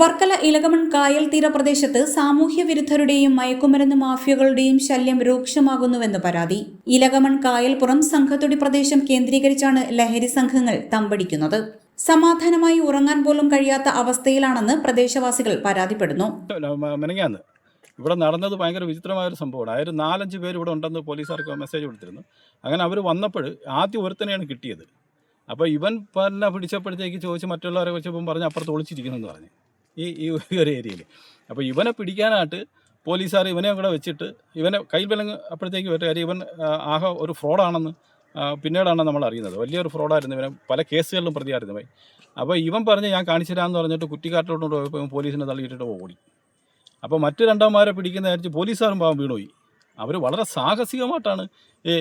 വർക്കല ഇലകമൺ കായൽ തീരപ്രദേശത്ത് സാമൂഹ്യ വിരുദ്ധരുടെയും മയക്കുമരുന്ന് മാഫിയകളുടെയും ശല്യം രൂക്ഷമാകുന്നുവെന്ന് പരാതി. ഇലകമൺ കായൽപ്പുറം സംഘത്തൊടി പ്രദേശം കേന്ദ്രീകരിച്ചാണ് ലഹരി സംഘങ്ങൾ തമ്പടിക്കുന്നത്. സമാധാനമായി ഉറങ്ങാൻ പോലും കഴിയാത്ത അവസ്ഥയിലാണെന്ന് പ്രദേശവാസികൾ പരാതിപ്പെടുന്നു. ഇവിടെ നടന്നത് ഭയങ്കര വിചിത്രമായ ഒരു സംഭവമാണ്. അതായത് നാലഞ്ച് പേര് ഇവിടെ ഉണ്ടെന്ന് പോലീസുകാർക്ക് മെസ്സേജ് കൊടുത്തിരുന്നു. അങ്ങനെ അവർ വന്നപ്പോൾ ആദ്യം ഒരുത്തനെയാണ് കിട്ടിയത്. അപ്പോൾ ഇവൻ പിന്നെ പിടിച്ചപ്പോഴത്തേക്ക് ചോദിച്ച് മറ്റുള്ളവരെ വെച്ചപ്പം പറഞ്ഞ് അപ്പുറത്ത് ഒളിച്ചിരിക്കുന്നെന്ന് പറഞ്ഞു. ഈ ഈ ഒരു ഏരിയയിൽ അപ്പോൾ ഇവനെ പിടിക്കാനായിട്ട് പോലീസുകാർ ഇവനെ കൂടെ വെച്ചിട്ട് ഇവനെ കയ്യിൽ വിലങ്ങ് അപ്പോഴത്തേക്ക് ഒരു കാര്യം ഇവൻ ആകെ ഒരു ഫ്രോഡാണെന്ന് പിന്നീടാണ് നമ്മൾ അറിയുന്നത്. വലിയൊരു ഫ്രോഡായിരുന്നു ഇവനെ പല കേസുകളിലും പ്രതിയായിരുന്നു പോയി അപ്പോൾ ഇവൻ പറഞ്ഞ് ഞാൻ കാണിച്ചു പറഞ്ഞിട്ട് കുറ്റിക്കാട്ടിലോട്ട് പോയപ്പോൾ പോലീസിനെ തള്ളിയിട്ടിട്ട് ഓടി. അപ്പോൾ മറ്റു രണ്ടാമാരെ പിടിക്കുന്ന വിചാരിച്ച് പോലീസുകാരും പാവം വീണുപോയി. അവർ വളരെ സാഹസികമായിട്ടാണ്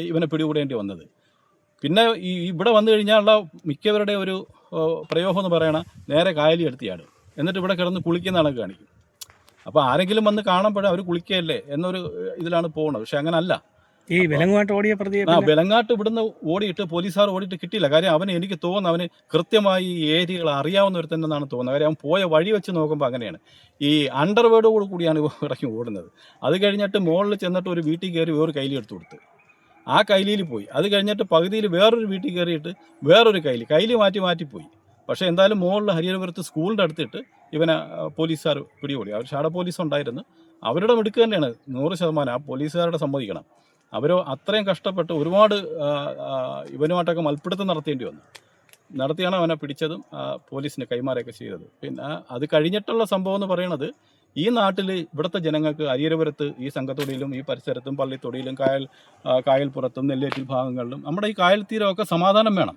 ഇവനെ പിടികൂടേണ്ടി വന്നത്. പിന്നെ ഈ ഇവിടെ വന്നു കഴിഞ്ഞാലുള്ള മിക്കവരുടെ ഒരു പ്രയോഗം എന്ന് പറയണ നേരെ കായലി എടുത്തിയാണ് എന്നിട്ട് ഇവിടെ കിടന്ന് കുളിക്കുന്ന ആളെ കാണിക്കും. അപ്പോൾ ആരെങ്കിലും വന്ന് കാണുമ്പോഴേ അവർ കുളിക്കുകയല്ലേ എന്നൊരു ഇതിലാണ് പോകുന്നത് പക്ഷെ അങ്ങനല്ല. ഈ വിലങ്ങാട്ട് ഓടിയ പ്രതി ആ വിലങ്ങാട്ട് ഇവിടുന്ന് ഓടിയിട്ട് പോലീസുകാർ ഓടിയിട്ട് കിട്ടിയില്ല. കാര്യം അവന് എനിക്ക് തോന്നുന്നു അവന് കൃത്യമായി ഈ ഏരിയകൾ അറിയാവുന്ന ഒരു തന്നെന്നാണ് തോന്നുന്നത്. കാര്യം അവൻ പോയ വഴി വെച്ച് നോക്കുമ്പോൾ അങ്ങനെയാണ്. ഈ അണ്ടർവേർഡോട് കൂടിയാണ് ഇറങ്ങി ഓടുന്നത്. അത് കഴിഞ്ഞിട്ട് മുകളിൽ ചെന്നിട്ട് ഒരു വീട്ടിൽ കയറി വേറൊരു കൈലി എടുത്തു കൊടുത്ത്. ആ കൈലിയിൽ പോയി. അത് കഴിഞ്ഞിട്ട് പകുതിയിൽ വേറൊരു വീട്ടിൽ കയറിയിട്ട് വേറൊരു കൈലി കൈലി മാറ്റി മാറ്റി പോയി. പക്ഷേ എന്തായാലും മുകളിൽ ഹരിഹരപുരത്ത് സ്കൂളിന്റെ അടുത്തിട്ട് ഇവനെ പോലീസുകാർ പിടികൂടി. അവർ ഷാഡ പോലീസ് ഉണ്ടായിരുന്നു. അവരുടെ മിടുക്ക് തന്നെയാണ് നൂറ് ശതമാനം ആ പോലീസുകാരുടെ സമ്മതിക്കണം. അവർ അത്രയും കഷ്ടപ്പെട്ട് ഒരുപാട് ഇവനുമായിട്ടൊക്കെ മൽപ്പിടുത്തം നടത്തേണ്ടി വന്നു. നടത്തിയാണ് അവനെ പിടിച്ചതും പോലീസിന് കൈമാറുകയൊക്കെ ചെയ്തത്. പിന്നെ അത് കഴിഞ്ഞിട്ടുള്ള സംഭവം എന്ന് പറയുന്നത് ഈ നാട്ടിൽ ഇവിടുത്തെ ജനങ്ങൾക്ക് അരിയരപുരത്ത് ഈ സംഘത്തൊടിയിലും ഈ പരിസരത്തും പള്ളിത്തൊടിയിലും കായൽ കായൽപ്പുറത്തും നെല്ലേറ്റിൽ ഭാഗങ്ങളിലും നമ്മുടെ ഈ കായൽ തീരമൊക്കെ സമാധാനം വേണം.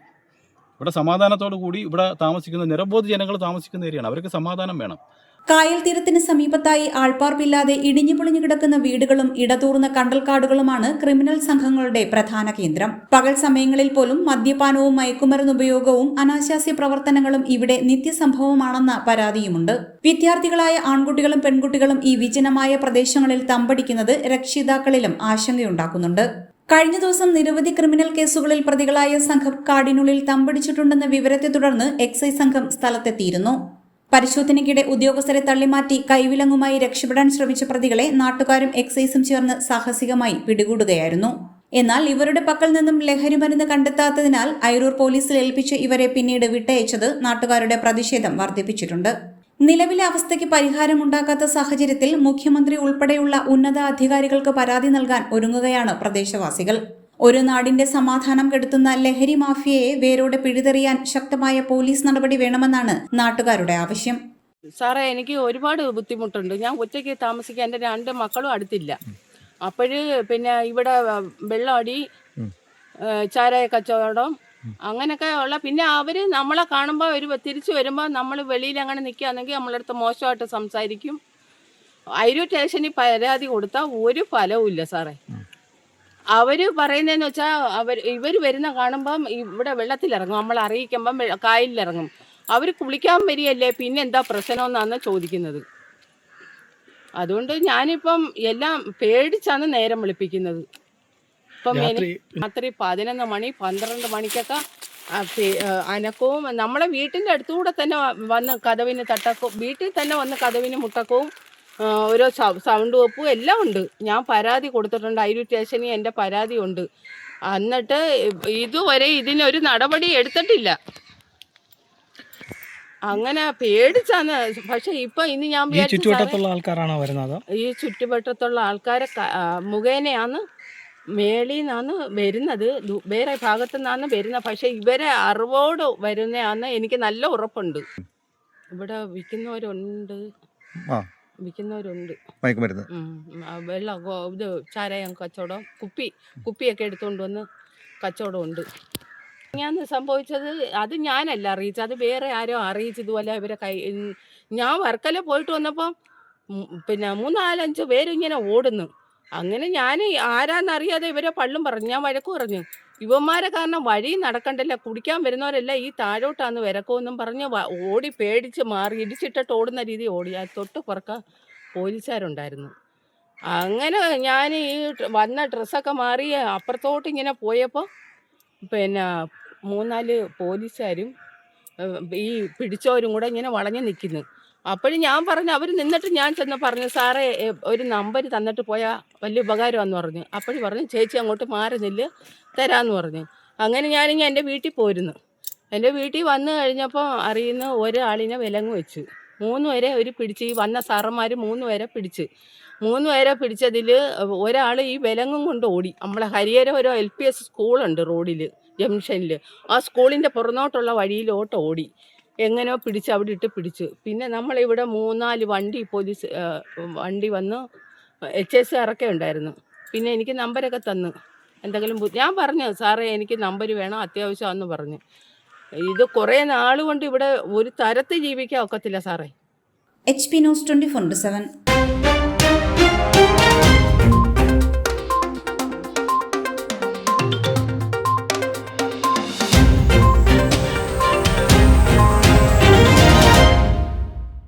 ഇവിടെ സമാധാനത്തോടു കൂടി ഇവിടെ താമസിക്കുന്ന നിരവധി ജനങ്ങൾ താമസിക്കുന്ന ഏരിയയാണ്. അവർക്ക് സമാധാനം വേണം. കായൽ തീരത്തിന് സമീപത്തായി ആൾപ്പാർപ്പില്ലാതെ ഇടിഞ്ഞു പൊളിഞ്ഞു കിടക്കുന്ന വീടുകളും ഇടതൂർന്ന കണ്ടൽക്കാടുകളുമാണ് ക്രിമിനൽ സംഘങ്ങളുടെ പ്രധാന കേന്ദ്രം. പകൽ സമയങ്ങളിൽ പോലും മദ്യപാനവും മയക്കുമരുന്ന് ഉപയോഗവും അനാശാസ്യ പ്രവർത്തനങ്ങളും ഇവിടെ നിത്യസംഭവമാണെന്ന പരാതിയുമുണ്ട്. വിദ്യാർത്ഥികളായ ആൺകുട്ടികളും പെൺകുട്ടികളും ഈ വിജനമായ പ്രദേശങ്ങളിൽ തമ്പടിക്കുന്നത് രക്ഷിതാക്കളിലും ആശങ്കയുണ്ടാക്കുന്നുണ്ട്. കഴിഞ്ഞ ദിവസം നിരവധി ക്രിമിനൽ കേസുകളിൽ പ്രതികളായ സംഘം കാടിനുള്ളിൽ തമ്പടിച്ചിട്ടുണ്ടെന്ന വിവരത്തെ തുടർന്ന് എക്സൈസ് സംഘം സ്ഥലത്തെത്തിയിരുന്നു. പരിശോധനയ്ക്കിടെ ഉദ്യോഗസ്ഥരെ തള്ളിമാറ്റി കൈവിലങ്ങുമായി രക്ഷപ്പെടാൻ ശ്രമിച്ച പ്രതികളെ നാട്ടുകാരും എക്സൈസും ചേർന്ന് സാഹസികമായി പിടികൂടുകയായിരുന്നു. എന്നാൽ ഇവരുടെ പക്കൽ നിന്നും ലഹരി മരുന്ന് കണ്ടെത്താത്തതിനാൽ അയരൂർ പോലീസിൽ ഏൽപ്പിച്ച് ഇവരെ പിന്നീട് വിട്ടയച്ചത് നാട്ടുകാരുടെ പ്രതിഷേധം വർദ്ധിപ്പിച്ചിട്ടുണ്ട്. നിലവിലെ അവസ്ഥയ്ക്ക് പരിഹാരമുണ്ടാക്കാത്ത സാഹചര്യത്തിൽ മുഖ്യമന്ത്രി ഉൾപ്പെടെയുള്ള ഉന്നത അധികാരികൾക്ക് പരാതി നൽകാൻ ഒരുങ്ങുകയാണ് പ്രദേശവാസികൾ. ഒരു നാടിന്റെ സമാധാനം കെടുത്തുന്ന ലഹരി മാഫിയയെ വേരോടെ പിഴുതെറിയാൻ ശക്തമായ പോലീസ് നടപടി വേണമെന്നാണ് നാട്ടുകാരുടെ ആവശ്യം. സാറേ എനിക്ക് ഒരുപാട് ബുദ്ധിമുട്ടുണ്ട്. ഞാൻ ഒറ്റയ്ക്ക് താമസിക്കാൻ എന്റെ രണ്ട് മക്കളും അടുത്തില്ല. അപ്പോഴ് പിന്നെ ഇവിടെ വെള്ളമടി ഏഹ് ചാരായ കച്ചവടം അങ്ങനെയൊക്കെ ഉള്ള പിന്നെ അവർ നമ്മളെ കാണുമ്പോൾ ഒരു തിരിച്ചു വരുമ്പോൾ നമ്മൾ വെളിയിൽ അങ്ങനെ നിൽക്കുകയാണെങ്കിൽ നമ്മളടുത്ത് മോശമായിട്ട് സംസാരിക്കും. അയിരൂർ സ്റ്റേഷനിൽ പരാതി കൊടുത്താൽ ഒരു ഫലവും ഇല്ല സാറേ. അവർ പറയുന്നതെന്ന് വെച്ചാൽ അവർ ഇവർ വരുന്ന കാണുമ്പം ഇവിടെ വെള്ളത്തിലിറങ്ങും. നമ്മൾ അറിയിക്കുമ്പം കായലിലിറങ്ങും. അവർ കുളിക്കാൻ വരികയല്ലേ പിന്നെ എന്താ പ്രശ്നമെന്നാണ് ചോദിക്കുന്നത്. അതുകൊണ്ട് ഞാനിപ്പം എല്ലാം പേടിച്ചാണ് നേരം വിളിപ്പിക്കുന്നത്. ഇപ്പം രാത്രി പതിനൊന്ന് മണി പന്ത്രണ്ട് മണിക്കൊക്കെ അനക്കവും നമ്മളെ വീട്ടിന്റെ അടുത്തുകൂടെ തന്നെ വന്ന് കഥവിന് തട്ടക്കവും വീട്ടിൽ തന്നെ വന്ന് കഥവിന് മുട്ടക്കവും ഓരോ സൗണ്ട് വെപ്പും എല്ലാം ഉണ്ട്. ഞാൻ പരാതി കൊടുത്തിട്ടുണ്ട്. അയിരു സ്റ്റേഷനിൽ എന്റെ പരാതി ഉണ്ട്. എന്നിട്ട് ഇതുവരെ ഇതിനൊരു നടപടി എടുത്തിട്ടില്ല. അങ്ങനെ പേടിച്ചാണ്. പക്ഷെ ഇപ്പൊ ഇന്ന് ഞാൻ ഈ ചുറ്റുവട്ടത്തുള്ള ആൾക്കാരാണോ വരുന്നത്? ഈ ചുറ്റുവട്ടത്തുള്ള ആൾക്കാരെ മുഖേനയാന്ന് മുഖേനയാണ് മേളിൽ നിന്നാണ് വരുന്നത് വേറെ ഭാഗത്തു നിന്നാണ് വരുന്നത് പക്ഷെ ഇവരെ അറിവോട് വരുന്നതാന്ന് എനിക്ക് നല്ല ഉറപ്പുണ്ട്. ഇവിടെ വിൽക്കുന്നവരുണ്ട്. വിൽക്കുന്നവരുണ്ട്. മയക്കുമരുന്ന് വെള്ളം ഇത് ചാരായം കച്ചവടം കുപ്പി കുപ്പിയൊക്കെ എടുത്തുകൊണ്ട് വന്ന് കച്ചവടം ഉണ്ട് ഞാൻ സംഭവിച്ചത്. അത് ഞാനല്ല അറിയിച്ചത്. അത് വേറെ ആരോ അറിയിച്ചതുപോലെ ഇവരെ കൈ ഞാൻ വർക്കല പോയിട്ട് വന്നപ്പോൾ പിന്നെ മൂന്നാലഞ്ച് പേരിങ്ങനെ ഓടുന്നു. അങ്ങനെ ഞാൻ ആരാന്നറിയാതെ ഇവരെ പള്ളും പറഞ്ഞു. ഞാൻ വഴക്ക് പറഞ്ഞു. ഇവന്മാരെ കാരണം വഴി നടക്കണ്ടല്ല? കുടിക്കാൻ വരുന്നവരല്ല ഈ താഴോട്ടാന്ന് വിരക്കുമെന്നും പറഞ്ഞ് ഓടി പേടിച്ച് മാറി ഇടിച്ചിട്ടിട്ട് ഓടുന്ന രീതി ഓടി. ആ തൊട്ട് പുറക്ക പോലീസുകാരുണ്ടായിരുന്നു. അങ്ങനെ ഞാൻ ഈ വന്ന ഡ്രസ്സൊക്കെ മാറി അപ്പുറത്തോട്ട് ഇങ്ങനെ പോയപ്പോൾ പിന്നെ മൂന്നാൽ പോലീസുകാരും ഈ പിടിച്ചവരും കൂടെ ഇങ്ങനെ വളഞ്ഞു നിൽക്കുന്നു അപ്പോഴും ഞാൻ പറഞ്ഞു അവർ നിന്നിട്ട് ഞാൻ ചെന്ന് പറഞ്ഞു സാറേ ഒരു നമ്പർ തന്നിട്ട് പോയാൽ വലിയ ഉപകാരമാണെന്ന് പറഞ്ഞു. അപ്പോഴും പറഞ്ഞു ചേച്ചി അങ്ങോട്ട് മാറുന്നില്ല തരാമെന്ന് പറഞ്ഞു. അങ്ങനെ ഞാനിങ്ങനെ എന്റെ വീട്ടിൽ പോയിരുന്നു എന്റെ വീട്ടിൽ വന്നു കഴിഞ്ഞപ്പോൾ അറിയുന്ന ഒരാളിനെ വിലങ്ങ് വെച്ചു. മൂന്ന് പേരെ ഒരു പിടിച്ച് ഈ വന്ന സാറന്മാർ മൂന്ന് പേരെ പിടിച്ച്. മൂന്ന് പേരെ പിടിച്ചതിൽ ഒരാൾ ഈ വിലങ്ങും കൊണ്ട് ഓടി. നമ്മളെ ഹരിയര ഒരു എൽ പി എസ് സ്കൂളുണ്ട് റോഡിൽ ജംഗ്ഷനിൽ ആ സ്കൂളിന്റെ പുറന്നോട്ടുള്ള വഴിയിലോട്ട് ഓടി. എങ്ങനെയോ പിടിച്ച് അവിടെ ഇട്ട് പിടിച്ചു. പിന്നെ നമ്മളിവിടെ മൂന്നാൽ വണ്ടി പോലീസ് വണ്ടി വന്ന് എച്ച് എസ് ഇറക്കെ ഉണ്ടായിരുന്നു. പിന്നെ എനിക്ക് നമ്പരൊക്കെ തന്നു. എന്തെങ്കിലും ഞാൻ പറഞ്ഞു സാറേ എനിക്ക് നമ്പർ വേണം അത്യാവശ്യമാണെന്ന് പറഞ്ഞു. ഇത് കുറേ നാൾ കൊണ്ട് ഇവിടെ ഒരു തരത്തിൽ ജീവിക്കാൻ ഒക്കത്തില്ല സാറേ. H P news twenty four seven.